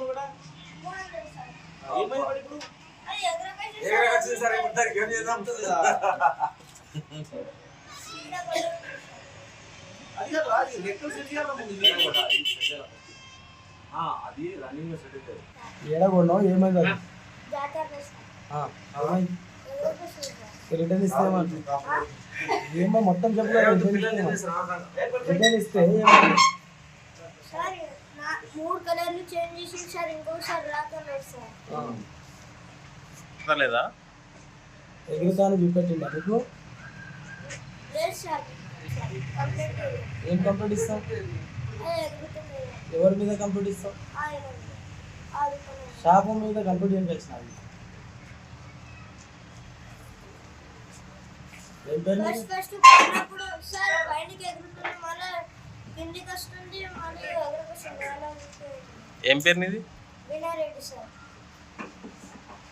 కూడా? ఏమైంది మరి ఇప్పుడు? సరే. ఏం చేద్దాం. అది కాదు రెక్కలు సెట్ చేయాలి అది రన్నింగ్ సెట్ అవుతుంది ఏడగొన్నావు ఏమైంది అది? రిటర్న్ ఇస్తే ఏమో మొత్తం చెప్పు కదా, రిటర్న్ ఇస్తే ఏమంటారు? రిటర్న్ ఇస్తే ఏమంటారు? సార్ నా కలర్లు చేంజ్ చేసి సార్ ఇంకోసారి రాకలేదు సార్. లేదా ఎగురుతాను చూపెట్టిండా నీకు లేదు సార్. ఏం కంప్లీట్ ఎగురుతుంది ఎవరి మీద కంప్లీట్ ఆడుకున్నాను షాపు మీద. కంప్లీట్ ఏం చేసినావు? ఏం పేరు? ఫస్ట్ పోయినప్పుడు సార్ పైనకి ఎగురుతుంది మళ్ళీ కిందికి వస్తుంది మళ్ళీ ఎగరకొస్తుంది అలా ఉంటుంది. ఏం పేరు నీది?